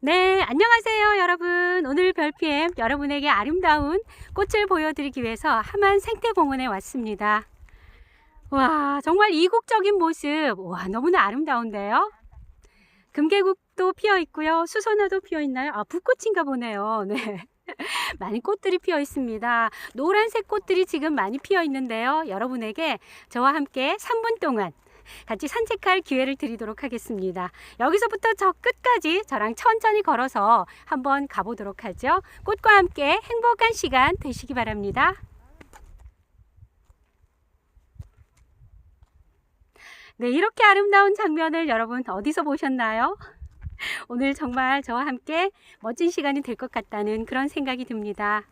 네, 안녕하세요, 여러분. 오늘 별PM 여러분에게 아름다운 꽃을 보여드리기 위해서 하만 생태공원에 왔습니다. 와, 정말 이국적인 모습. 와, 너무나 아름다운데요? 금계국도 피어 있고요. 수선화도 피어 있나요? 아, 붓꽃인가 보네요. 네. 많은 꽃들이 피어 있습니다. 노란색 꽃들이 지금 많이 피어 있는데요. 여러분에게 저와 함께 3분 동안 같이 산책할 기회를 드리도록 하겠습니다. 여기서부터 저 끝까지 저랑 천천히 걸어서 한번 가보도록 하죠. 꽃과 함께 행복한 시간 되시기 바랍니다. 네, 이렇게 아름다운 장면을 여러분 어디서 보셨나요? 오늘 정말 저와 함께 멋진 시간이 될 것 같다는 그런 생각이 듭니다.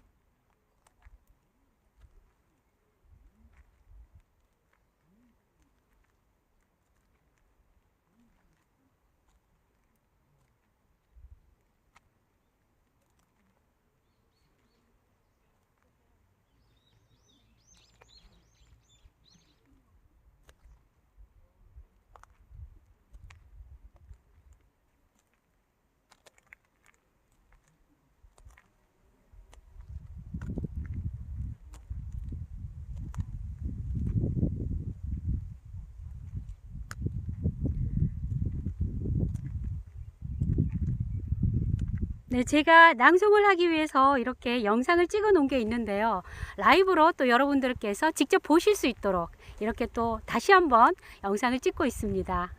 네, 제가 낭송을 하기 위해서 이렇게 영상을 찍어 놓은 게 있는데요. 라이브로 또 여러분들께서 직접 보실 수 있도록 이렇게 또 다시 한번 영상을 찍고 있습니다.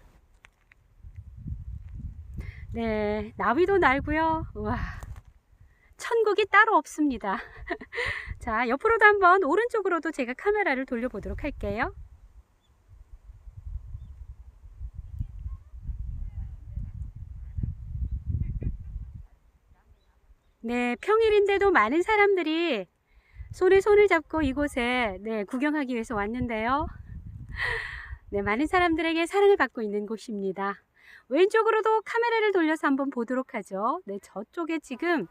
네, 나비도 날고요. 우와, 천국이 따로 없습니다. 자, 옆으로도 한번 오른쪽으로도 제가 카메라를 돌려보도록 할게요. 네, 평일인데도 많은 사람들이 손에 손을 잡고 이곳에 네, 구경하기 위해서 왔는데요. 네, 많은 사람들에게 사랑을 받고 있는 곳입니다. 왼쪽으로도 카메라를 돌려서 한번 보도록 하죠. 네, 저쪽에 지금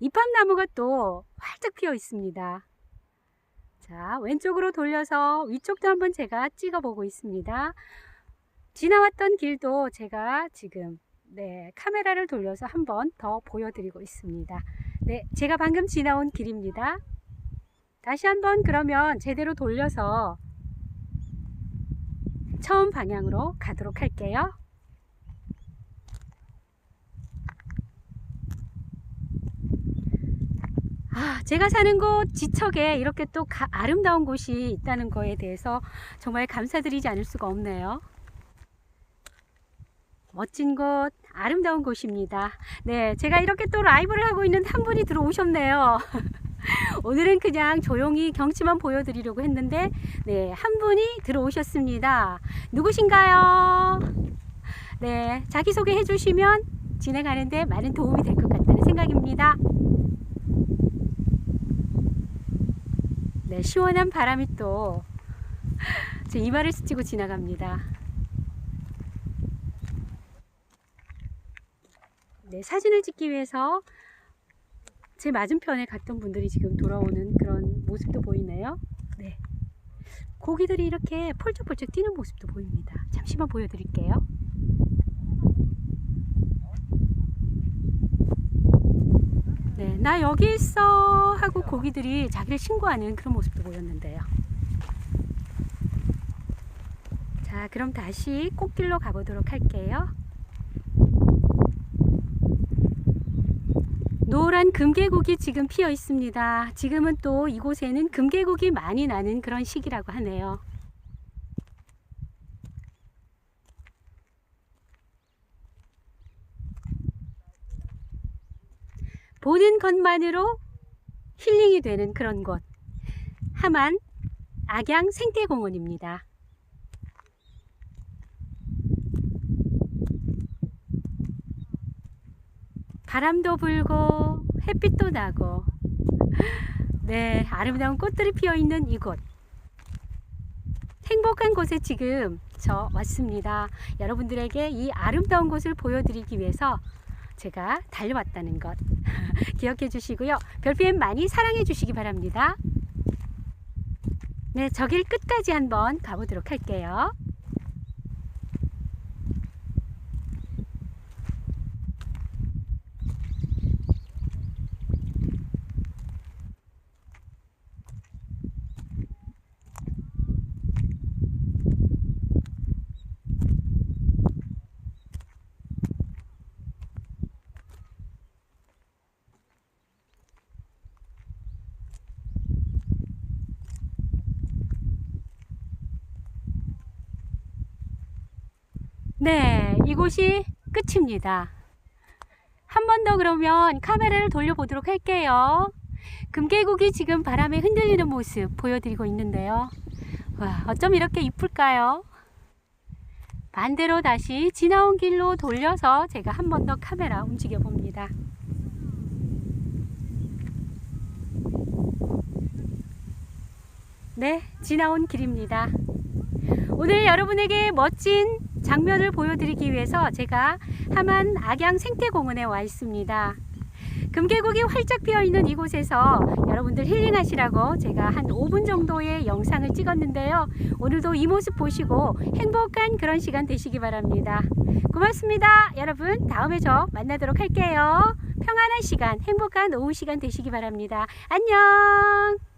이팝나무가 또 활짝 피어 있습니다. 자, 왼쪽으로 돌려서 위쪽도 한번 제가 찍어 보고 있습니다. 지나왔던 길도 제가 지금 네, 카메라를 돌려서 한 번 더 보여드리고 있습니다. 네, 제가 방금 지나온 길입니다. 다시 한번 그러면 제대로 돌려서 처음 방향으로 가도록 할게요. 아, 제가 사는 곳 지척에 이렇게 또 가, 아름다운 곳이 있다는 거에 대해서 정말 감사드리지 않을 수가 없네요. 멋진 곳, 아름다운 곳입니다. 네, 제가 이렇게 또 라이브를 하고 있는 한 분이 들어오셨네요. 오늘은 그냥 조용히 경치만 보여드리려고 했는데, 네, 한 분이 들어오셨습니다. 누구신가요? 네, 자기소개 해주시면 진행하는데 많은 도움이 될 것 같다는 생각입니다. 네, 시원한 바람이 또 제 이마를 스치고 지나갑니다. 네, 사진을 찍기 위해서 제 맞은편에 갔던 분들이 지금 돌아오는 그런 모습도 보이네요. 네. 고기들이 이렇게 펄쩍펄쩍 뛰는 모습도 보입니다. 잠시만 보여드릴게요. 네, 나 여기 있어 하고 고기들이 자기를 신고하는 그런 모습도 보였는데요. 자, 그럼 다시 꽃길로 가보도록 할게요. 노란 금계국이 지금 피어 있습니다. 지금은 또 이곳에는 금계국이 많이 나는 그런 시기라고 하네요. 보는 것만으로 힐링이 되는 그런 곳. 하만 악양 생태공원입니다. 바람도 불고 햇빛도 나고. 네 아름다운 꽃들이 피어 있는 이곳. 행복한 곳에 지금 저 왔습니다. 여러분들에게 이 아름다운 곳을 보여드리기 위해서 제가 달려왔다는 것. 기억해 주시고요. 별빛 많이 사랑해 주시기 바랍니다. 네 저 길 끝까지 한번 가보도록 할게요 네, 이곳이 끝입니다. 한 번 더 그러면 카메라를 돌려보도록 할게요. 금계국이 지금 바람에 흔들리는 모습 보여드리고 있는데요. 와, 어쩜 이렇게 이쁠까요? 반대로 다시 지나온 길로 돌려서 제가 한 번 더 카메라 움직여 봅니다. 네, 지나온 길입니다. 오늘 여러분에게 멋진 장면을 보여드리기 위해서 제가 함안 악양 생태공원에 와 있습니다. 금계국이 활짝 피어 있는 이곳에서 여러분들 힐링하시라고 제가 한 5분 정도의 영상을 찍었는데요. 오늘도 이 모습 보시고 행복한 그런 시간 되시기 바랍니다. 고맙습니다. 여러분, 다음에 저 만나도록 할게요. 평안한 시간, 행복한 오후 시간 되시기 바랍니다. 안녕!